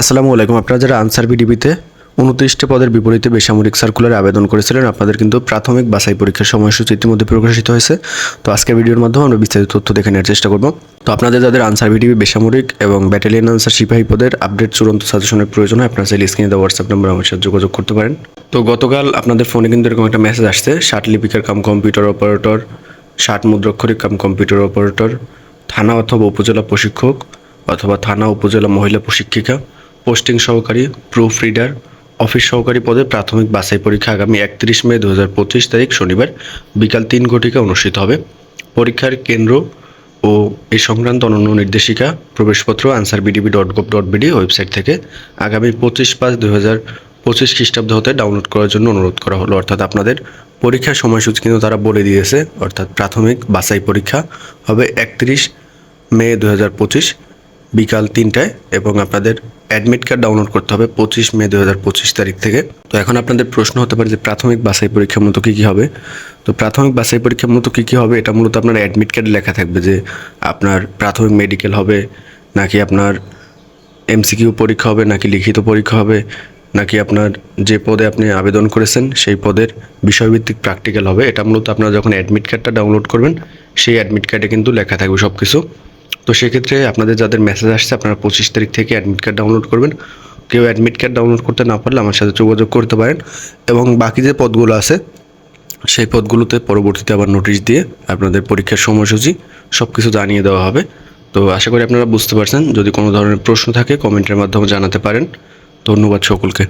আসসালামু আলাইকুম। আপনারা যারা আনসার বিডিবিতে উনত্রিশটি পদের বিপরীতে বেসামরিক সার্কুলারে আবেদন করেছিলেন, আপনাদের কিন্তু প্রাথমিক বাছাই পরীক্ষার সময়সূচি ইতিমধ্যে প্রকাশিত হয়েছে। তো আজকের ভিডিওর মাধ্যমে আমরা বিস্তারিত তথ্য দেখে নেওয়ার চেষ্টা করব। তো আপনাদের যাদের আনসার বিডিবি বেসামরিক এবং ব্যাটালিয়ন আনসার সিপাহী পদের আপডেট চূড়ান্ত সাজেশনের প্রয়োজন হয়, আপনারা চাইলে স্ক্রিনে দেওয়া হোয়াটসঅ্যাপ নম্বর আমার সাথে যোগাযোগ করতে পারেন। তো গতকাল আপনাদের ফোনে কিন্তু এরকম একটা মেসেজ আসছে, ষাট লিপিকার কাম কম্পিউটার অপারেটর ষাট মুদ্রাক্ষরিক কাম কম্পিউটার অপারেটর থানা অথবা উপজেলা প্রশিক্ষক অথবা থানা উপজেলা মহিলা প্রশিক্ষিকা। পোস্টিং সহকারী, প্রুফ রিডার, অফিস সহকারী পদে প্রাথমিক বাছাই পরীক্ষা আগামী একত্রিশ মে দু হাজার পঁচিশ তারিখ শনিবার বিকাল তিন ঘটিকা অনুষ্ঠিত হবে। পরীক্ষার কেন্দ্র ও এই সংক্রান্ত অনন্য নির্দেশিকা, প্রবেশপত্র Ansar BDB dot gov dot BD website থেকে আগামী পঁচিশ পাঁচ দু হাজার পঁচিশ খ্রিস্টাব্দ হতে ডাউনলোড করার জন্য অনুরোধ করা হলো। অর্থাৎ আপনাদের পরীক্ষার সময়সূচি কিন্তু তারা বলে দিয়েছে। অর্থাৎ প্রাথমিক বাছাই পরীক্ষা হবে একত্রিশ মে দু হাজার পঁচিশ বিকাল তিনটায় এবং আপনাদের অ্যাডমিট কার্ড ডাউনলোড করতে হবে পঁচিশ মে দু হাজার পঁচিশ তারিখ থেকে। তো এখন আপনাদের প্রশ্ন হতে পারে যে প্রাথমিক বাছাই পরীক্ষা মূলত কী কী হবে? তো প্রাথমিক বাছাই পরীক্ষা মূলত কী কী হবে? এটা মূলত আপনার অ্যাডমিট কার্ডে লেখা থাকবে যে আপনার প্রাথমিক মেডিকেল হবে, নাকি আপনার এমসিকিউ পরীক্ষা হবে, নাকি লিখিত পরীক্ষা হবে, নাকি আপনার যে পদে আপনি আবেদন করেছেন সেই পদের বিষয়ভিত্তিক প্র্যাকটিক্যাল হবে। এটা মূলত আপনারা যখন অ্যাডমিট কার্ডটা ডাউনলোড করবেন, সেই অ্যাডমিট কার্ডে কিন্তু লেখা থাকবে সব কিছু তো সেক্ষেত্রে আপনাদের যাদের মেসেজ আসছে, আপনারা পঁচিশ তারিখ থেকে অ্যাডমিট কার্ড ডাউনলোড করবেন। কেউ অ্যাডমিট কার্ড ডাউনলোড করতে না পারলে আমার সাথে যোগাযোগ করতে পারেন এবং বাকি যে পদগুলো আছে, সেই পদগুলোতে পরবর্তীতে আবার নোটিশ দিয়ে আপনাদের পরীক্ষার সময়সূচি সব কিছু জানিয়ে দেওয়া হবে। তো আশা করি আপনারা বুঝতে পারছেন। যদি কোনো ধরনের প্রশ্ন থাকে কমেন্টের মাধ্যমে জানাতে পারেন। ধন্যবাদ সকলকে।